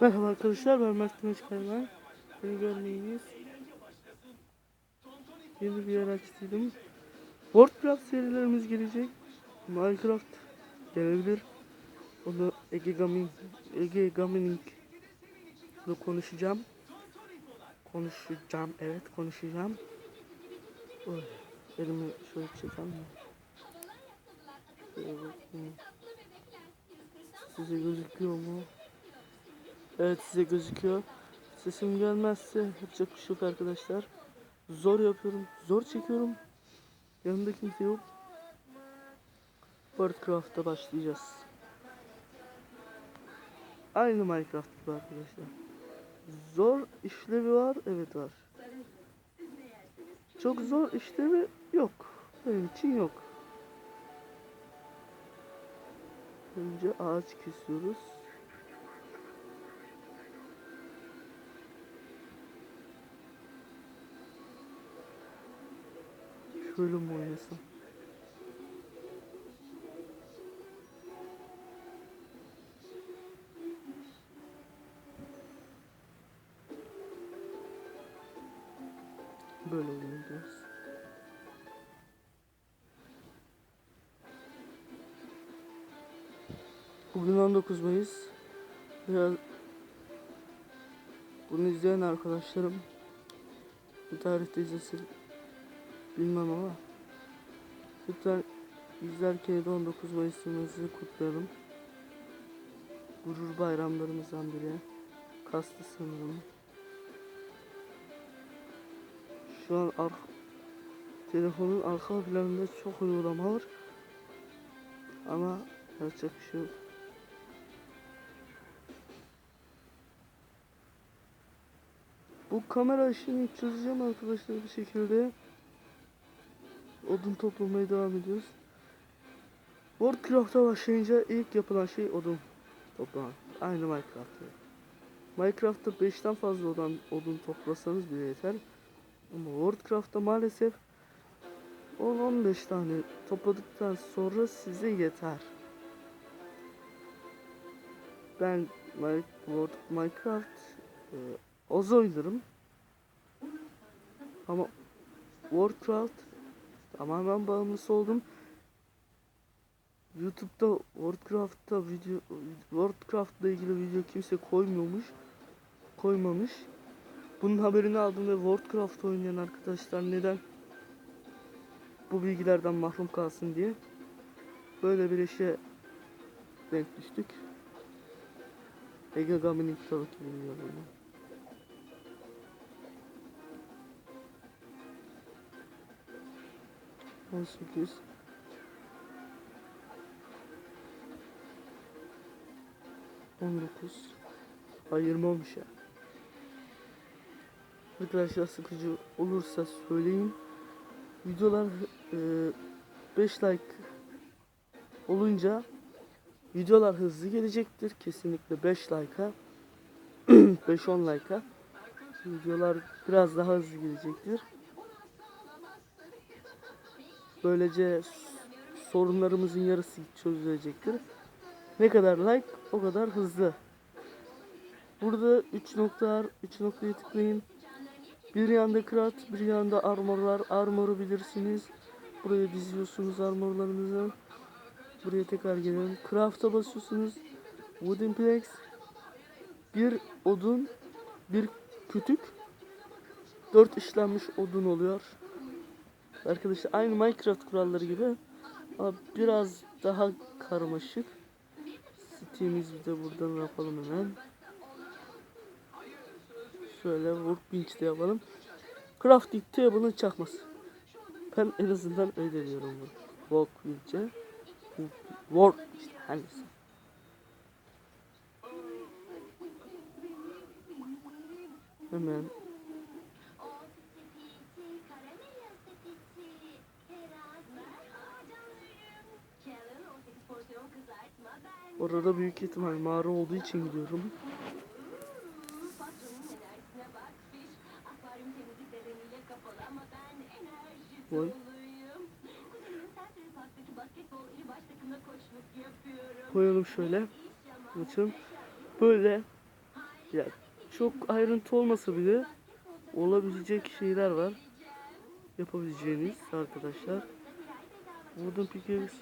Merhaba arkadaşlar ben Mert Güneş Kayman. Beni görmeyiniz. Yeni bir yer açtıydım. Warcraft serilerimiz gelecek. Minecraft gelebilir. Onu Ege Gaming, Ege Gaming ile konuşacağım. Konuşacağım, evet konuşacağım. Oy, elimi şöyle? Şöyle bakayım. Size gözüküyor mu? Evet size gözüküyor. Sesim gelmezse yapacak bir şey yok arkadaşlar. Zor yapıyorum. Zor çekiyorum. Yanımda kimse yok. Worldcraft'ta başlayacağız. Aynı Minecraft gibi arkadaşlar. Zor işlevi var. Evet var. Çok zor işlevi yok. Benim için yok. Önce ağaç kesiyoruz. Şöyle mi oynasam? Böyle oynayacağız. Bugün 19 Mayıs. Biraz bunu izleyen arkadaşlarım bu tarihte izlesin bilmem ama lütfen izlerken de 19 Mayıs'ımızı kutlayalım. Gurur bayramlarımızdan biri. Kastı sanırım. Şu an ar telefonun arka planında çok uygulama var. Ama yapacak bir şey yok. Bu kamera işini çözeceğim arkadaşlar bir şekilde. Odun toplamaya devam ediyoruz. Worldcraft'a başlayınca ilk yapılan şey odun toplamak. Aynı Minecraft'ta. Minecraft'ta 5'ten fazla odun, odun toplasanız bile yeter. Ama Worldcraft'ta maalesef 10-15 tane topladıktan sonra size yeter. Ben Minecraft e, az oynarım. Ama Warcraft tamamen bağımlısı oldum. YouTube'da Warcraft'ta video Warcraft'la ilgili video kimse koymuyormuş. Koymamış. Bunun haberini aldım ve Warcraft oynayan arkadaşlar neden bu bilgilerden mahrum kalsın diye böyle bir işe denk düştük. Ege Gami'nin kitabı gibi biliyorum. 18 19 Ayırmamış ya. Arkadaşlar sıkıcı olursa söyleyin. Videolar e, 5 like olunca videolar hızlı gelecektir. Kesinlikle 5 like'a 5-10 like'a. Videolar biraz daha hızlı gelecektir. Böylece sorunlarımızın yarısı çözülecektir. Ne kadar like o kadar hızlı. Burada 3 noktalar 3 noktaya tıklayın. Bir yanda krat, bir yanda armorlar. Armoru bilirsiniz. Buraya diziyorsunuz armorlarınızı. Buraya tekrar geliyorum. Craft'a basıyorsunuz. Wooden planks. Bir odun, bir kütük. Dört işlenmiş odun oluyor. Arkadaşlar aynı Minecraft kuralları gibi ama biraz daha karmaşık. Steam'imizi de buradan yapalım hemen. Şöyle workbench de yapalım. Crafting table'ın çakması. Ben en azından öyle diyorum bu. Workbench'e. Work işte hangisi? Hemen orada büyük ihtimal mağara olduğu için gidiyorum. Vay. Koyalım şöyle. Bakın. Böyle Ya çok ayrıntı olmasa bile olabilecek şeyler var. Yapabileceğiniz arkadaşlar. Wooden pickaxe,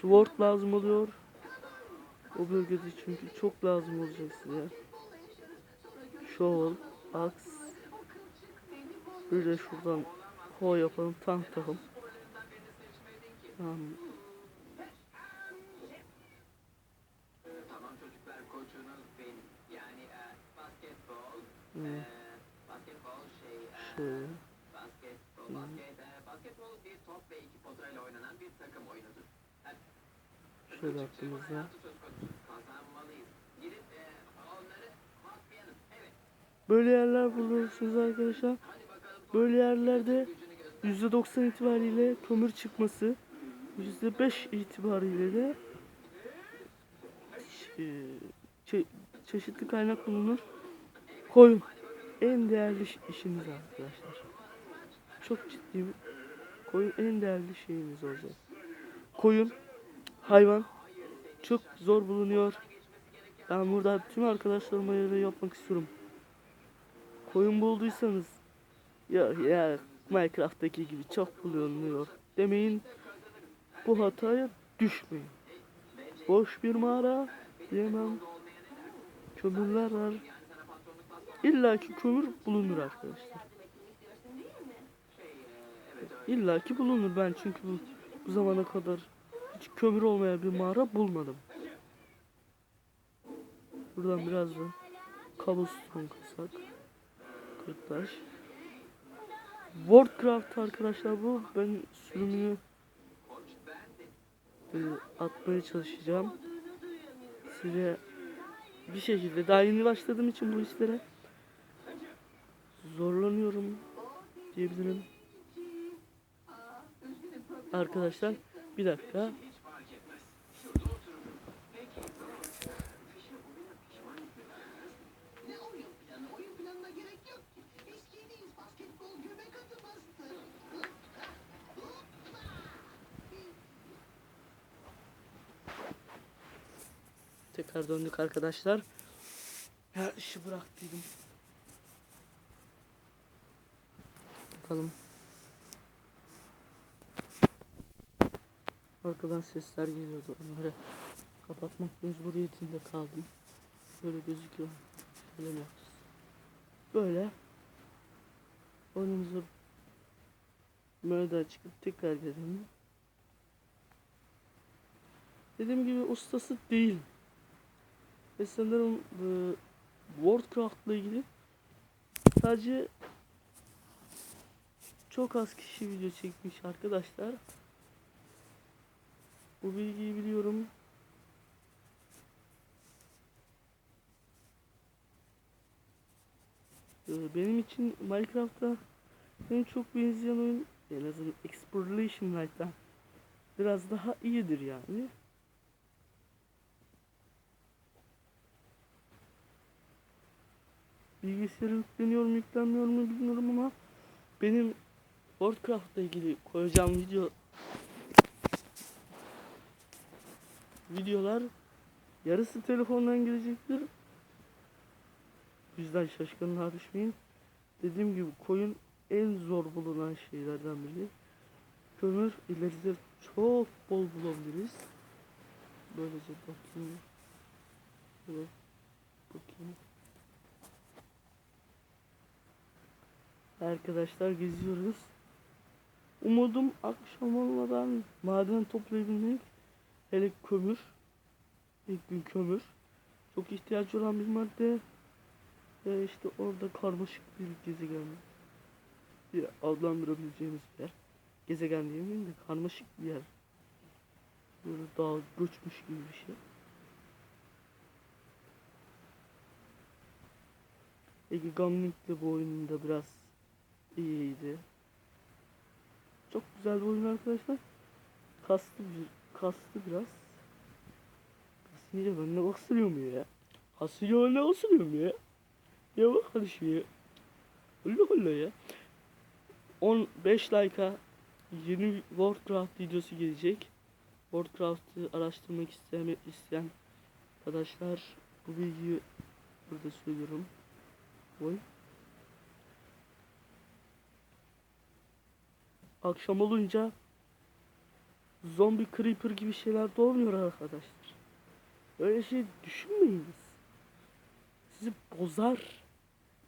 sword lazım oluyor. O bölgede çünkü çok lazım olacak size. Shovel, axe. Bir de şuradan ho yapalım, tank takalım. Tamam. Hmm, e, basketbol şey, e, Şöyle. basketbol, basket, e, basketbol bir top ve iki potayla oynanan bir takım oyunudur. E, Şöyle yaptığımızda. hayatı söz konusu. Kazanmalıyız. Gidip e, onları patlayalım. Evet. Böyle yerler buluyorsunuz arkadaşlar. Böyle yerlerde %90 itibariyle kömür çıkması, %5 itibariyle de e, çe- çeşitli kaynak bulunur. Koyun en değerli iş- işiniz arkadaşlar. Çok ciddi koyun en değerli şeyiniz olacak. Koyun hayvan çok zor bulunuyor. Ben burada tüm arkadaşlarıma göre yapmak istiyorum. Koyun bulduysanız ya ya Minecraft'taki gibi çok bulunuyor demeyin. Bu hataya düşmeyin. Boş bir mağara diyemem. Kömürler var. İlla ki kömür bulunur arkadaşlar. İlla ki bulunur ben çünkü bu, bu zamana kadar kömür olmayan bir mağara bulmadım. Buradan biraz da cobblestone kasak. Kırktaş. Warcraft arkadaşlar bu. Ben sürümünü e, atmaya çalışacağım. Size bir şekilde daha yeni başladığım için bu işlere zorlanıyorum diyebilirim. Arkadaşlar bir dakika. Ne oyun planı? Oyun planına gerek yok ki. Eskideyiz basketbol göbek atı bastı. Tekrar döndük arkadaşlar. Her işi bıraktıydım. Bakalım. Arkadan sesler geliyordu. Onları kapatmak mecburiyetinde kaldım. Böyle gözüküyor. Mi yapacağız? Böyle. Oyunumuzu böyle çıkıp tekrar gelelim. Dediğim gibi ustası değil. Ve sanırım e, Warcraft'la ilgili sadece çok az kişi video çekmiş arkadaşlar. Bu bilgiyi biliyorum. E, benim için Minecraft'ta en çok benzeyen oyun en azından Exploration Light'tan biraz daha iyidir yani. Bilgisayara yükleniyor mu yüklenmiyor mu bilmiyorum ama benim Warcraft'la ilgili koyacağım video videolar yarısı telefondan gelecektir. Bizden şaşkınlığa düşmeyin. Dediğim gibi koyun en zor bulunan şeylerden biri. Kömür ileride çok bol bulabiliriz. Böylece bakayım. Şöyle bakayım. Arkadaşlar geziyoruz. Umudum akşam olmadan maden toplayabilmek. Hele kömür. İlk gün kömür. Çok ihtiyaç olan bir madde. Ve işte orada karmaşık bir gezegen. Bir adlandırabileceğimiz bir yer. Gezegen diyemeyim de karmaşık bir yer. Böyle dağ göçmüş gibi bir şey. Ege Gamling de bu oyununda biraz iyiydi. Çok güzel bir oyun arkadaşlar. Kastı kastı biraz. Kasınca ben ne kasılıyor ya? Kasınca ben ne kasılıyor ya? Ya bak hadi ya. Allah Allah ya. 15 like'a yeni Warcraft videosu gelecek. Warcraft'ı araştırmak isteyen, isteyen arkadaşlar bu bilgiyi Burada söylüyorum. Oy. Akşam olunca zombi creeper gibi şeyler doğmuyor arkadaşlar. Öyle şey düşünmeyiniz. Sizi bozar.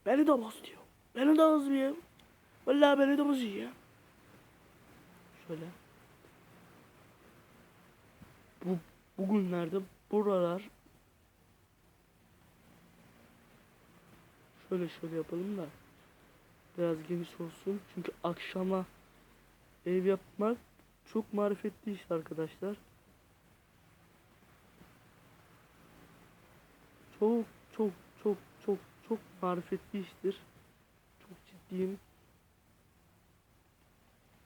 Beni de boz diyor. Beni de bozuyor. Vallahi beni de bozuyor. Şöyle. Bu bugünlerde buralar şöyle şöyle yapalım da biraz geniş olsun. Çünkü akşama ev yapmak çok marifetli iş arkadaşlar. Çok çok çok çok çok marifetli iştir. Çok ciddiyim.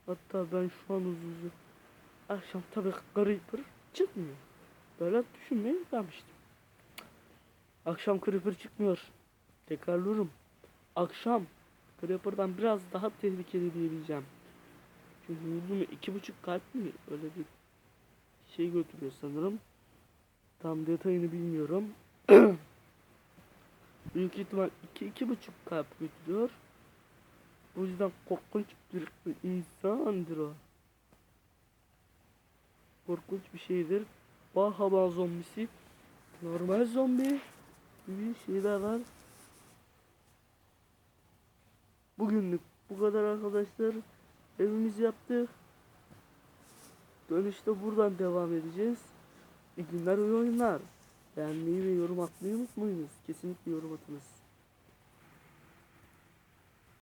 Hatta ben şu an uzun akşam tabii Creeper çıkmıyor. Böyle düşünmeye kalmıştım. Akşam Creeper çıkmıyor. Tekrarlıyorum. Akşam Creeper'dan biraz daha tehlikeli diyebileceğim. Çünkü vurdu mu iki buçuk kalp mi? Öyle bir şey götürüyor sanırım. Tam detayını bilmiyorum. Büyük ihtimal iki, iki buçuk kalp götürüyor. O yüzden korkunç bir insandır o. Korkunç bir şeydir. Bahama zombisi. Normal zombi gibi şeyler var. Bugünlük bu kadar arkadaşlar. Evimizi yaptık. Dönüşte buradan devam edeceğiz. İyi günler, iyi oyunlar. Beğenmeyi ve yorum atmayı unutmayınız. Kesinlikle yorum atınız.